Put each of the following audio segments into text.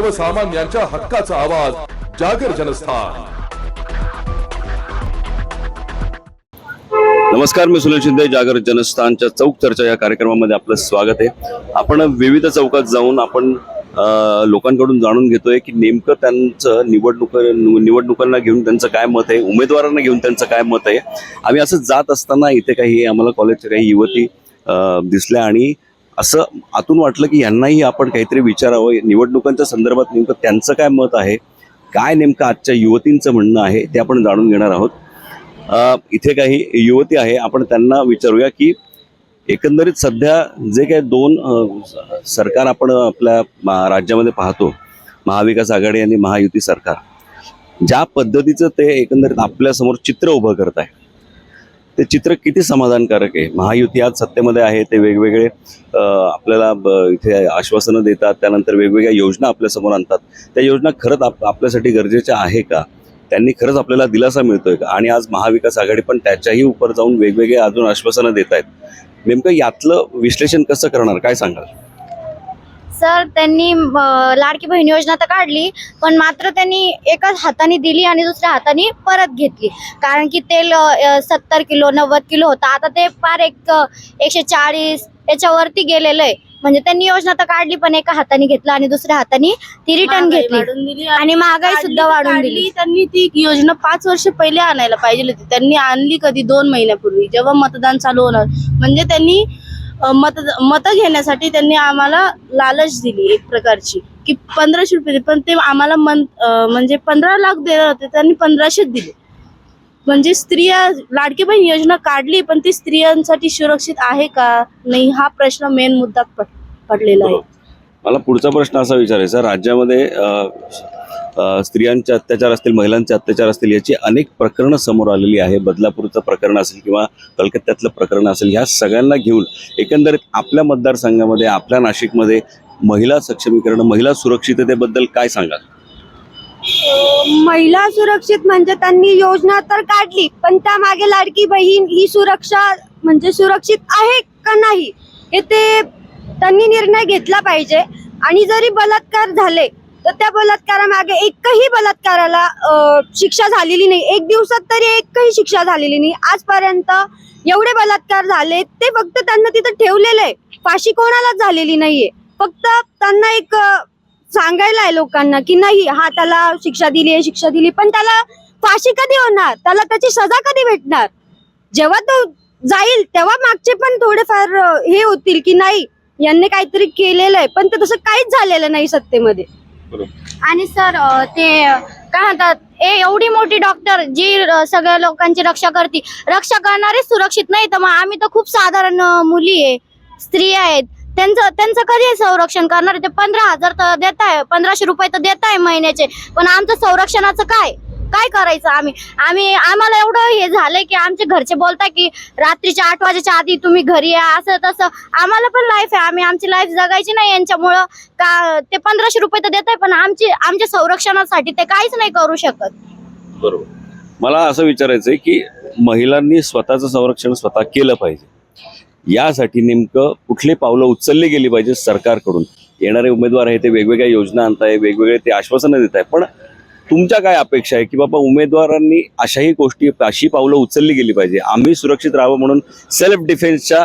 सर्वसामान्यांच्या हक्काचा आवाज जागर जनस्थान. नमस्कार मी सुनील शिंदे जागर जनस्थानच्या चौक चर्चा या कार्यक्रमामध्ये आपलं स्वागत आहे. आपण विविध चौकात जाऊन आपण लोकांकडून जाणून घेतोय की नेमकं त्यांचं निवडणुक निवडणुकांना घेऊन त्यांचं काय मत आहे उमेदवारांना घेऊन त्यांचं काय मत आहे. आम्ही असं जात असताना इथे काही आम्हाला कॉलेजच्या काही युवती दिसल्या आणि असं आतून वाटलं की यांनाही आपण काहीतरी विचारावं. निवडणुकांच्या संदर्भात नेमकं त्यांचं काय मत आहे? काय नेमकं आजच्या युवतींचं म्हणणं आहे ते आपण जाणून घेणार आहोत. इथे काही युवती आहे. आपण त्यांना विचारूया की एकंदरीत सध्या जे काही दोन सरकार आपण आपल्या राज्यामध्ये पाहतो महाविकास आघाडी आणि महायुती सरकार ज्या पद्धतीचं ते एकंदरीत आपल्यासमोर चित्र उभं करत आहे. ते चित्र किती समाधानकारक आहे? महायुती आज सत्तेमध्ये आहे ते वेगवेगळे आपल्याला ब- इथे आश्वासनं देतात त्यानंतर वेगवेगळ्या योजना आपल्यासमोर आणतात. त्या योजना खरंच आप आपल्यासाठी गरजेच्या आहे का? त्यांनी खरंच आपल्याला दिलासा मिळतोय का? आणि आज महाविकास आघाडी पण त्याच्याही उपर जाऊन वेगवेगळे अजून आश्वासनं देत आहेत नेमकं यातलं विश्लेषण कसं करणार? काय सांगाल? सर त्यांनी लाडकी बहीण योजना तर काढली पण मात्र त्यांनी एकाच हाताने दिली आणि दुसऱ्या हाताने परत घेतली. कारण की तेल सत्तर किलो नव्वद किलो होतं. आता ते पार एक एकशे चाळीस याच्यावरती गेलेलं आहे. म्हणजे त्यांनी योजना तर काढली पण एका हाताने घेतलं आणि दुसऱ्या हाताने ती रिटर्न घेतली. आणि महागाई सुद्धा वाढून. दिली. त्यांनी ती योजना पाच वर्ष पहिले आणायला पाहिजे होती. त्यांनी आणली कधी दोन महिन्यापूर्वी. जेव्हा मतदान चालू होणार. म्हणजे त्यांनी मत मतं घेण्यासाठी त्यांनी आम्हाला लालच दिली एक प्रकारची. की पंधराशे रुपये दे. पण ते आम्हाला मन म्हणजे पंधरा लाख देणार होते त्यांनी पंधराशेच दिले. म्हणजे स्त्रिया लाडकी बहीण योजना काढली पण ती स्त्रियांसाठी सुरक्षित आहे का नाही हा प्रश्न मेन मुद्दा पडलेला आहे. मला पुढचा प्रश्न असा विचारायचा राज्यामध्ये स्त्रियांचे अत्याचार असतील महिलांचे अत्याचार असतील याची अनेक प्रकरणं समोर आलेली आहे. बदलापूरचं प्रकरण असेल किंवा कलकत्त्यातलं प्रकरण असेल ह्या सगळ्यांना घेऊन एकंदरीत आपल्या मतदारसंघामध्ये आपल्या नाशिकमध्ये महिला सक्षमीकरण महिला सुरक्षिततेबद्दल काय सांगाल? महिला सुरक्षित म्हणजे त्यांनी योजना तर काढली पण त्यामागे लाडकी बहीण ही सुरक्षा म्हणजे सुरक्षित आहे का नाही हे ते त्यांनी निर्णय घेतला पाहिजे. आणि जरी बलात्कार झाले तर त्या बलात्कारामागे एकही बलात्काराला शिक्षा झालेली नाही. एक दिवसात तरी एकही शिक्षा झालेली नाही. आजपर्यंत एवढे बलात्कार झाले ते फक्त त्यांना तिथं ठेवलेलं आहे. फाशी कोणालाच झालेली नाहीये. फक्त त्यांना एक सांगायला आहे लोकांना की नाही हा त्याला शिक्षा दिली आहे शिक्षा दिली पण त्याला फाशी कधी होणार? त्याला त्याची सजा कधी भेटणार? जेव्हा तो जाईल तेव्हा मागचे पण थोडेफार हे होतील की नाही यांनी काहीतरी केलेलं आहे. पण ते तसं काहीच झालेलं नाही सत्तेमध्ये. आणि सर ते काय म्हणतात ए एवढी मोठी डॉक्टर जी सगळ्या लोकांची रक्षा करते रक्षा करणारे सुरक्षित नाही तर मग आम्ही तर खूप साधारण मुली आहे स्त्रिया आहेत. त्यांचं त्यांचं कधी संरक्षण करणार ते पंधरा हजार तर देत आहे पंधराशे रुपये तर देत आहे महिन्याचे. पण आमचं संरक्षणाचं काय? काय करायचं आम्ही? आम्ही आम्हाला एवढं हे झालंय की आमचे घरचे बोलताय की रात्रीच्या आठ वाजेच्या आधी तुम्ही घरी या असं तसं. आम्हाला पण लाईफ आहे. आम्ही आमची लाईफ जगायची नाही यांच्यामुळं. का ते पंधराशे रुपये तर देत आहे पण आमची आमच्या संरक्षणासाठी ते काहीच नाही करू शकत. बरोबर. मला असं विचारायचं आहे की महिलांनी स्वतःचं संरक्षण स्वतः केलं पाहिजे. यासाठी नेमकं कुठली पावलं उचलली गेली पाहिजे सरकारकडून? येणारे उमेदवार आहे ते वेगवेगळ्या योजना आणताय वेगवेगळे ते आश्वासनं देत आहे पण तुमच्या काय अपेक्षा आहे की बाबा उमेदवारांनी अशाही गोष्टी अशी पावलं उचलली गेली पाहिजे? आम्ही सुरक्षित राहावं म्हणून सेल्फ डिफेन्सच्या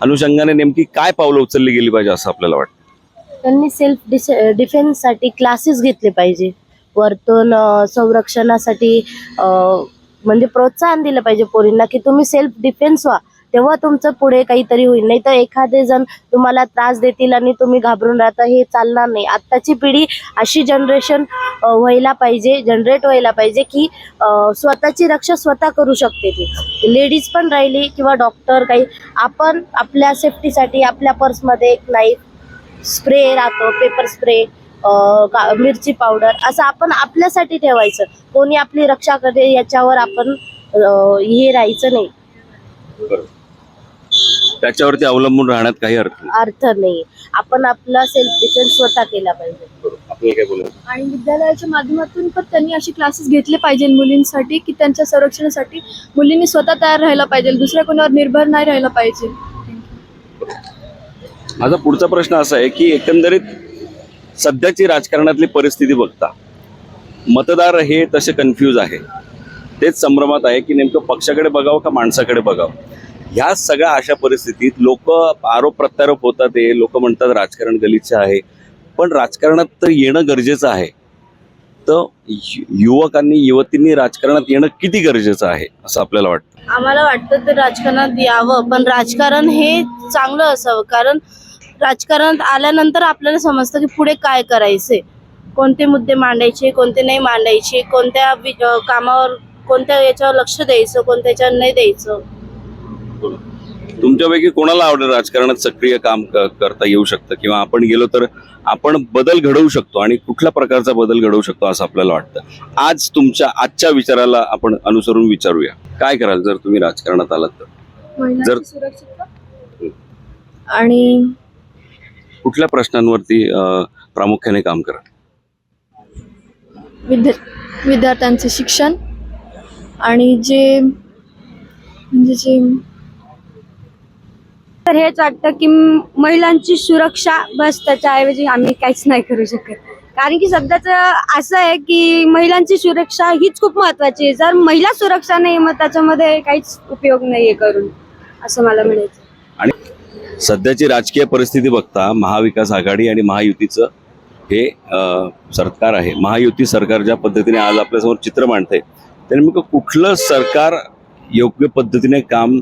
अनुषंगाने नेमकी काय पावलं उचलली गेली पाहिजे असं आपल्याला वाटतं? त्यांनी सेल्फ डिफेन्ससाठी क्लासेस घेतले पाहिजे. वरतून संरक्षणासाठी म्हणजे प्रोत्साहन दिलं पाहिजे पोरींना की तुम्ही सेल्फ डिफेन्स व्हा. तेव्हा तुमचं पुढे काहीतरी होईल. नाही तर एखादे जण तुम्हाला त्रास देतील आणि तुम्ही घाबरून राहता हे चालणार नाही. आत्ताची पिढी अशी जनरेशन व्हायला पाहिजे जनरेट व्हायला पाहिजे की स्वतःची रक्षा स्वतः करू शकते ती. लेडीज पण राहिली किंवा डॉक्टर काही आपण आपल्या सेफ्टीसाठी आपल्या पर्समध्ये एक नाईफ स्प्रे राहतो पेपर स्प्रे का मिरची पावडर असं आपण आपल्यासाठी ठेवायचं. कोणी आपली रक्षा करते याच्यावर आपण हे राहायचं नाही. त्याच्यावरती अवलंबून राहण्यात काही अर्थ नाही. अर्थ नाही. आपण आपला सेल्फ डिफेन्स स्वतः केला पाहिजे. आपल्याला काय बोलायचं आणि विद्यालयाच्या माध्यमातून पण त्यांनी असे क्लासेस घेतले पाहिजे मुलींसाठी की त्यांच्या संरक्षणासाठी मुलींनी स्वतः तयार राहायला पाहिजे दुसऱ्या कोणावर निर्भर नाही राहायला पाहिजे. माझा पुढचा प्रश्न असा आहे की एकंदरीत सध्याची राजकारणातली परिस्थिती बघता मतदार हे तसे कन्फ्यूज आहे. तेच संभ्रमात आहे की नेमकं पक्षाकडे बघावं का माणसाकडे बघावं? ह्या सगळ्या अशा परिस्थितीत लोक आरोप प्रत्यारोप होतात हे लोक म्हणतात राजकारण गलिच्छ आहे. पण राजकारणात तर येणं गरजेचं आहे. तर युवकांनी युवतींनी राजकारणात येणं किती गरजेचं आहे असं आपल्याला वाटतं? आम्हाला वाटतं ते राजकारणात यावं पण राजकारण हे चांगलं असावं. कारण राजकारणात आल्यानंतर आपल्याला समजतं की पुढे काय करायचे कोणते मुद्दे मांडायचे कोणते नाही मांडायचे कोणत्या कामावर कोणत्या याच्यावर लक्ष द्यायचं कोणत्या याच्यावर नाही द्यायचं. तुमच्यापैकी कोणाला आवडेल राजकारणात सक्रिय काम करता येऊ शकतं? किंवा आपण गेलो तर आपण बदल घडवू शकतो आणि कुठल्या प्रकारचा बदल घडवू शकतो असं आपल्याला वाटतं? आज तुमच्या आजच्या विचाराला आपण अनुसरून विचारूया. काय कराल जर तुम्ही राजकारणात आलात तर? सुरक्षितता? आणि कुठल्या प्रश्नांवरती प्रामुख्याने काम करा विद्या विद्यार्थ्यांचे शिक्षण आणि जे म्हणजे जे तर हेच वाटतं की महिलांची सुरक्षा बस त्याच्याऐवजी आम्ही काहीच नाही करू शकत. कारण की सध्याचं असं आहे की महिलांची सुरक्षा हीच खूप महत्वाची आहे. जर महिला सुरक्षा नाही मग त्याच्यामध्ये काहीच उपयोग नाहीये करून असं मला म्हणायचं सध्याची राजकीय परिस्थिती बघता महाविकास आघाडी आणि महायुतीचं हे सरकार आहे. महायुती सरकार ज्या पद्धतीने आज आपल्यासमोर चित्र मांडतंय तर नेमकं कुठलं सरकार योग्य पद्धतीने काम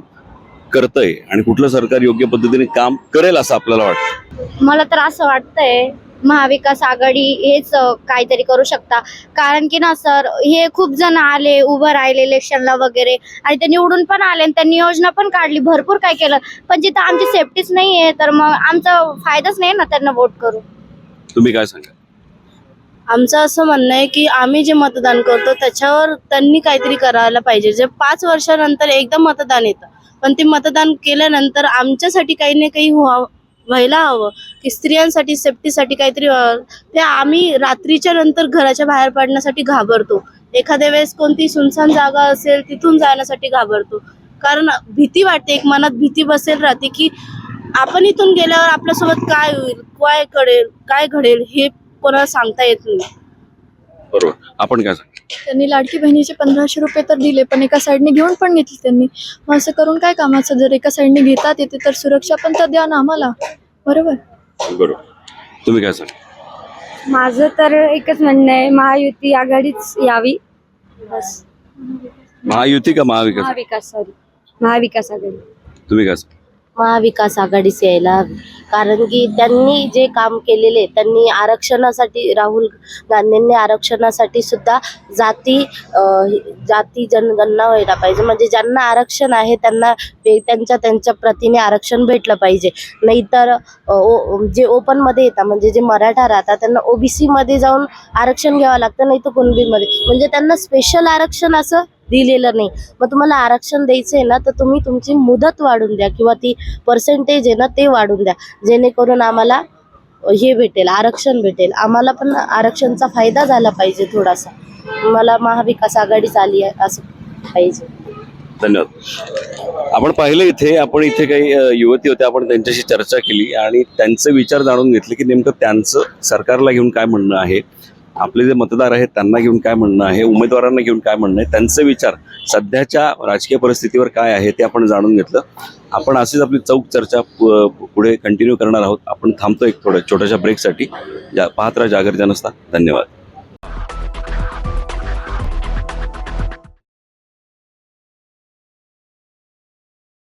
करतंय आणि कुठलं सरकार योग्य पद्धतीने काम करेल असं आपल्याला वाटतं? मला तर असं वाटतंय महाविकास आघाडी हेच काहीतरी करू शकता. कारण की ना सर हे खूप जण आले उभं राहिले इलेक्शनला वगैरे. आणि ते निवडून पण आले आणि त्यांनी योजना पण काढली. भरपूर काय केलं. पण जिथं आमची सेफ्टीच नाही आहे तर मग आमचा फायदाच नाही ना त्यांना वोट करू तुम्ही काय सांगा आमचं असं म्हणणं आहे की आम्ही जे मतदान करतो त्याच्यावर त्यांनी काहीतरी करायला पाहिजे. जे पाच वर्षानंतर एकदा मतदान येतं. पण ते मतदान केल्यानंतर आमच्यासाठी काही ना काही व्हायला हवं की स्त्रियांसाठी सेफ्टीसाठी काहीतरी व्हावं. ते आम्ही रात्रीच्या नंतर घराच्या बाहेर पडण्यासाठी घाबरतो. एखाद्या वेळेस कोणती सुनसान जागा असेल तिथून जाण्यासाठी घाबरतो. कारण भीती वाटते एक मनात भीती बसेल राहते की आपण इथून गेल्यावर आपल्यासोबत काय होईल काय कळेल काय घडेल हे कोणाला सांगता येत नाही. बरोबर. आपण काय त्यांनी लाडकी बहिणीचे पंधराशे रुपये तर दिले पण एका साईडने घेऊन पण घेतले त्यांनी. मग असं करून काय कामाचं? जर एका साईडने घेतात येते तर सुरक्षा पण तर द्या ना आम्हाला. बरोबर? बरोबर. तुम्ही काय सांगा? माझं तर एकच म्हणणं आहे महायुती आघाडीच यावी. बस. महायुती का महाविकास? महाविकास सॉरी महाविकास आघाडी. तुम्ही काय सांगा? महाविकास आघाडीच यायला हवी. कारण की त्यांनी जे काम केलेले त्यांनी आरक्षणासाठी राहुल गांधींनी आरक्षणासाठी सुद्धा जाती जाती जनगणना व्हायला पाहिजे. म्हणजे ज्यांना आरक्षण आहे त्यांना त्यांच्या त्यांच्या प्रतीने आरक्षण भेटलं पाहिजे. नाहीतर ओ- जे ओपनमध्ये येतात म्हणजे जे मराठा राहतात त्यांना ओबीसीमध्ये जाऊन आरक्षण घ्यावं लागतं नाही तर कुणबीमध्ये. म्हणजे त्यांना स्पेशल आरक्षण असं दिलेलं नाही. मग तुम्हाला आरक्षण द्यायचं आहे ना तर तुम्ही तुमची मुदत वाढून द्या किंवा ती पर्सेंटेज आहे ना ते वाढून द्या. जेणेकरून आम्हाला हे भेटेल आरक्षण भेटेल. आम्हाला पण आरक्षणचा फायदा झाला पाहिजे थोडासा. मला महाविकास आघाडीच आली आहे असं पाहिजे. धन्यवाद. आपण पाहिलं इथे आपण इथे काही युवती होत्या आपण त्यांच्याशी चर्चा केली आणि त्यांचे विचार जाणून घेतले की नेमकं त्यांचं सरकारला घेऊन काय म्हणणं आहे. आपले जे मतदार आहेत त्यांना घेऊन काय म्हणणं आहे उमेदवारांना घेऊन काय म्हणणं आहे त्यांचे विचार सध्याच्या राजकीय परिस्थितीवर काय आहे ते आपण जाणून घेतलं. आपण अशीच आपली चौक चर्चा पुढे कंटिन्यू करणार आहोत. आपण थांबतो एक थोड्या छोट्याशा ब्रेकसाठी जा पाहत राहा जागर जनस्था. धन्यवाद.